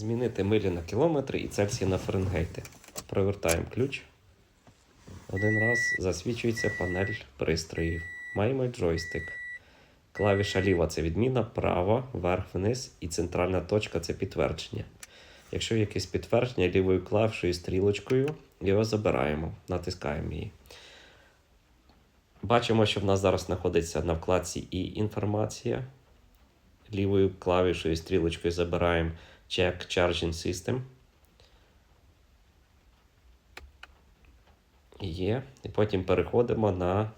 Змінити милі на кілометри і Цельсії на Фаренгейти. Провертаємо ключ. Один раз засвічується панель пристроїв. Маємо джойстик. Клавіша ліва це відміна, права, вверх, вниз і центральна точка це підтвердження. Якщо якесь підтвердження лівою клавішою стрілочкою, його забираємо, натискаємо її. Бачимо, що в нас зараз знаходиться на вкладці і інформація. Лівою клавішою стрілочкою забираємо Check Charging System. Є. І потім переходимо на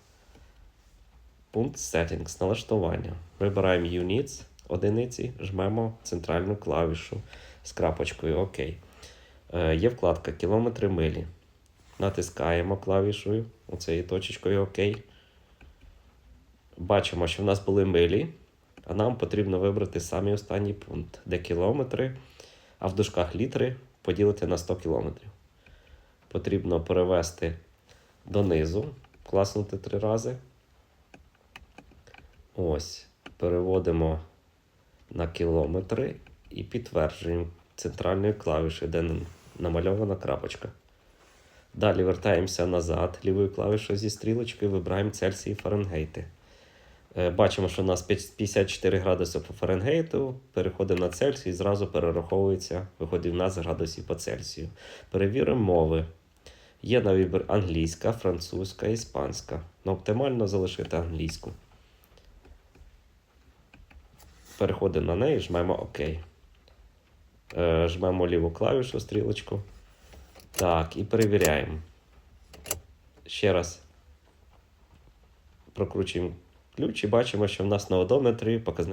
пункт Settings, налаштування. Вибираємо Units, одиниці, жмемо центральну клавішу з крапочкою ОК. Е, є вкладка кілометри милі. Натискаємо клавішою, оцею точечкою ОК. Бачимо, що в нас були милі, а нам потрібно вибрати самий останній пункт, де кілометри, а в дужках літри поділити на 100 кілометрів. Потрібно перевести донизу, класнути три рази. Ось, переводимо на кілометри і підтверджуємо центральною клавішею, де намальована крапочка. Далі вертаємося назад лівою клавішою зі стрілочкою, вибираємо Цельсії і Фаренгейти. Е, Бачимо, що у нас 54 градуси по Фаренгейту, переходимо на Цельсій і зразу перераховується, виходить в нас градусів по Цельсію. Перевіримо мови. Є на вибір англійська, французька, іспанська. Ну, оптимально залишити англійську. Переходимо на неї, жмемо ОК. Е, Жмемо ліву клавішу стрілочку. Так, і перевіряємо. Ще раз прокручуємо ключ і бачимо, що в нас на одометрі показник.